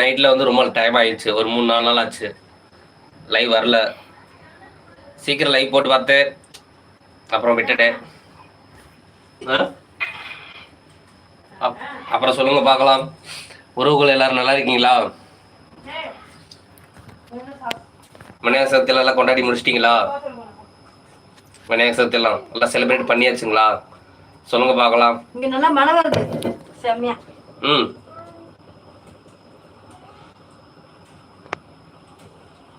நைட்டில் வந்து ரொம்ப டைம் ஆயிடுச்சு. ஒரு மூணு நாலு நாள் ஆச்சு. லைவ் வரல. சீக்கிரம் லைவ் போட்டு பார்த்தேன். அப்புறம் விட்டுட்டேன். அப்புறம் சொல்லுங்க பார்க்கலாம். உறவுகள் எல்லாரும் நல்லா இருக்கீங்களா? விநாயகர் சதுர்த்தி எல்லாம் கொண்டாடி முடிச்சிட்டிங்களா? விநாயகர் சதுர்த்தி எல்லாம் எல்லாம் செலிப்ரேட் பண்ணியாச்சுங்களா? சொல்லுங்க பார்க்கலாம். இங்க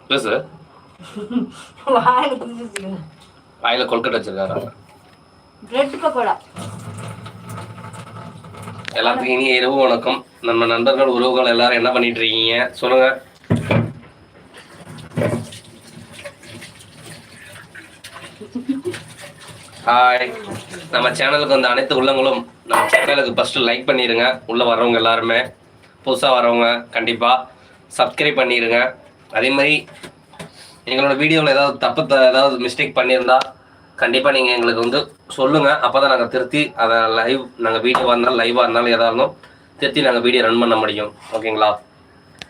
நல்லா சார்? பேசு வாயில குதிச்சு வாயில கொல்கட்டை வச்சிருக்காரா? பிரெட் பக்கோடா எல்லாத்துக்கும் இனிய இரவு வணக்கம். நம்ம நண்பர்கள் உறவுகள் எல்லாரும் என்ன பண்ணிட்டு இருக்கீங்க? சொல்லுங்க. ஹாய் நம்ம சேனலுக்கு வந்த அனைத்து உள்ளங்களும் நம்ம சேனலுக்கு ஃபர்ஸ்ட் லைக் பண்ணிடுங்க உள்ள வர்றவங்க எல்லாருமே புதுசாக வரவங்க கண்டிப்பாக சப்ஸ்கிரைப் பண்ணிடுங்க அதே மாதிரி எங்களோட வீடியோவில் ஏதாவது தப்பு ஏதாவது மிஸ்டேக் பண்ணியிருந்தா கண்டிப்பாக நீங்கள் எங்களுக்கு வந்து சொல்லுங்கள் அப்போ தான் நாங்கள் திருத்தி அதை லைவ் நாங்கள் வீடியோவாக இருந்தாலும் லைவாக இருந்தாலும் எதாக இருந்தாலும் திருத்தி நாங்கள் வீடியோ ரன் பண்ண முடியும். ஓகேங்களா?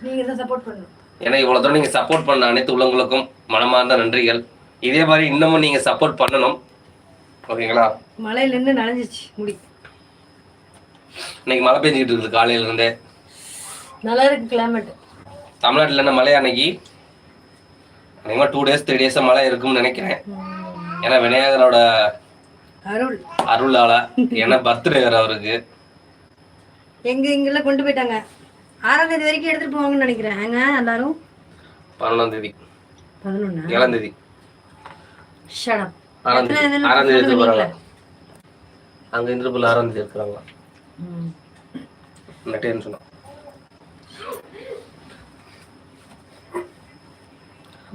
நீங்க தான் சப்போர்ட் பண்ணணும். ஏன்னா இவ்வளோ தூரம் நீங்கள் சப்போர்ட் பண்ண அனைத்து உள்ளவங்களுக்கும் மனமார்ந்த நன்றிகள். இதே மாதிரி இன்னமும் நீங்கள் சப்போர்ட் பண்ணணும். ஓகேங்களா? மழையில இருந்து நனைஞ்சிச்சு முடி. இன்னைக்கு மழை பெஞ்சிக்கிட்டு இருக்குது காலையில இருந்தே. நல்லா இருக்கு கிளைமேட் தமிழ்நாட்டில் என்ன மழை அன்னைக்கு? அநேகமாக டூ டேஸ் த்ரீ டேஸாக மழை இருக்கும்னு நினைக்கிறேன். ஏன்னா விநாயகரோட அருள். அருளால ஏன்னா பர்த்டே வேறு அவருக்கு. எங்க இங்கெல்லாம் கொண்டு போயிட்டாங்க. ஆறாம் தேதி வரைக்கும் எடுத்துட்டு போவாங்கன்னு நினைக்கிறேன். ஏங்க எல்லாரும்? பதினொன்றாம் தேதி. பதினொன்னா? ஏழாம் தேதி. ஷடம் ஆறாம் தேதி. ஆறாம் அங்கே இந்திரபுல் ஆறாம் தேதி இருக்கிறாங்களா நட்டேன்னு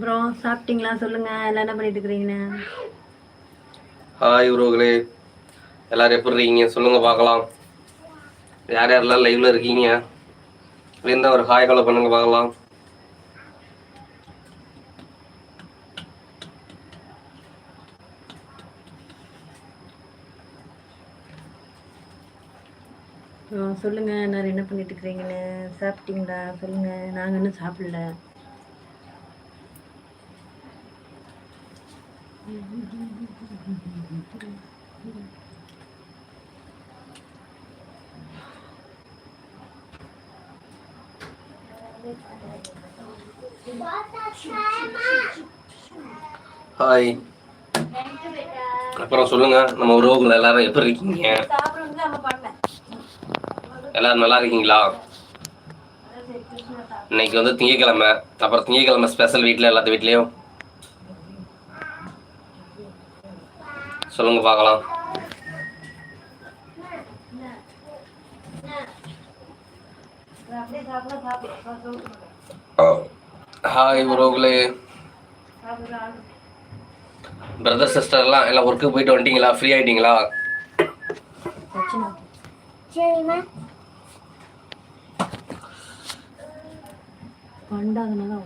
அப்புறம் சாப்பிட்டீங்களா சொல்லுங்க. எல்லாம் என்ன பண்ணிட்டு இருக்கிறீங்கன்னு ஹாய் உறவுகளே. எல்லாரும் எப்படி இருக்கீங்க? சொல்லுங்க பார்க்கலாம். யார் யாரெல்லாம் லைவ்ல இருக்கீங்க? இருந்தால் ஒரு ஹாய் காலை பண்ணுங்க பார்க்கலாம். அப்புறம் சொல்லுங்க எல்லாரும் என்ன பண்ணிட்டு இருக்கிறீங்கன்னு சாப்பிட்டீங்களா? சொல்லுங்க. நாங்க இன்னும் சாப்பிடல. ஹாய் அப்புறம் சொல்லுங்க நம்ம உறவுகள் எல்லாரும் எப்படி இருக்கீங்க? எல்லாரும் நல்லா இருக்கீங்களா? இன்னைக்கு வந்து திங்கக்கிழமை அப்புறம் திங்கக்கிழமை ஸ்பெஷல் வீட்டில் எல்லாத்து வீட்லேயும் சொல்லுங்க பார்க்கலாம். ஹாய் உறவுகளே. பிரதர் சிஸ்டர் எல்லாம் எல்லாம் ஒர்க்குக்கு போயிட்டு வந்துட்டீங்களா? ஃப்ரீ ஆயிட்டீங்களா? பண்டாதுனால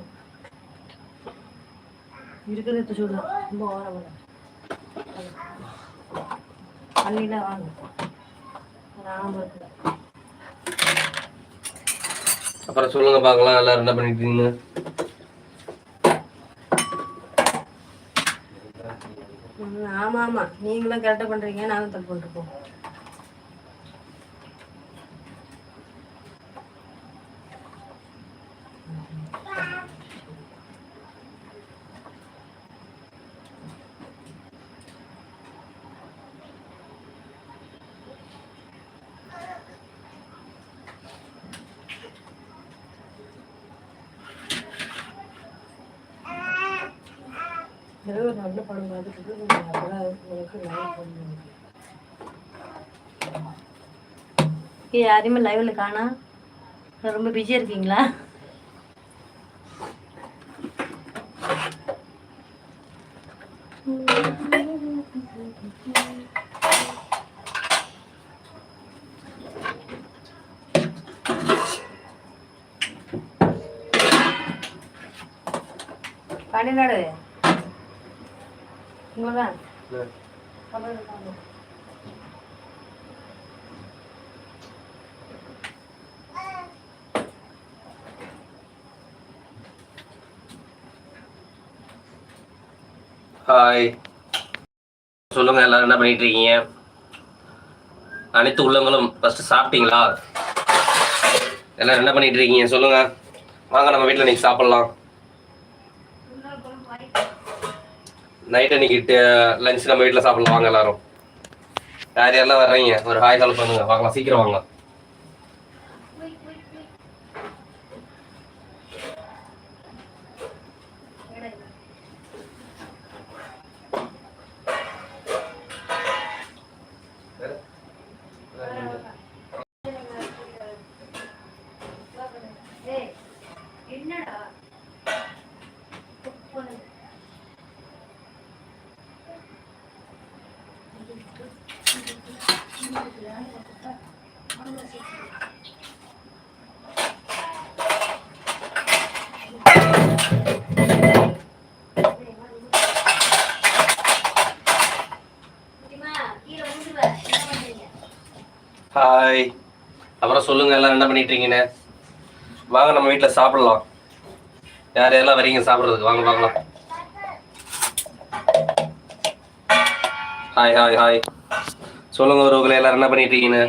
இருக்கிறத சொல்லுவோம் ரொம்ப ஓரம் அள்ளில வாங்க. அப்புறம் சொல்லுங்க பார்க்கலாம். எல்லாரும் என்ன பண்ணிட்டு இருக்கீங்க ம், ஆமா ஆமா. நீங்களும் கரெக்டா பண்றீங்க. நானும் தப்பு பண்ணிருக்கோம் ஏதோ ஒரு நல்ல படம் பார்த்துட்டு அப்பதான் உங்களுக்கு லைவ் பண்ணுங்க யாரையுமே லைவ்ல காணா? ரொம்ப பிஸியா இருக்கீங்களா? பாண்டியநாடு உங்களதான் ஹாய் சொல்லுங்க எல்லாரும் என்ன பண்ணிட்டு இருக்கீங்க அனைத்து உள்ளங்களும் ஃபர்ஸ்ட் சாப்பிட்டீங்களா? எல்லாரும் என்ன பண்ணிட்டு இருக்கீங்க சொல்லுங்க. வாங்க நம்ம வீட்டில் இன்னைக்கு சாப்பிடலாம். நைட் அன்னைக்கு லஞ்ச் நம்ம வீட்டில் சாப்பிடலாம். வாங்க எல்லாரும். யார் யாரெல்லாம் வர்றீங்க. ஒரு ஹாய் கால் பண்ணுங்க. வாங்கலாம். சீக்கிரம் வாங்கலாம். ஹாய் அப்புறம் சொல்லுங்க எல்லாரும் என்ன பண்ணிட்டு இருக்கீங்க வாங்க நம்ம வீட்டில் சாப்பிடலாம். யார் யாரெல்லாம் வரீங்க சாப்பிட்றதுக்கு? வாங்க வாங்கலாம் ஹாய் ஹாய் ஹாய் சொல்லுங்க ஒருவங்களை எல்லாரும் என்ன பண்ணிட்டு இருக்கீங்க?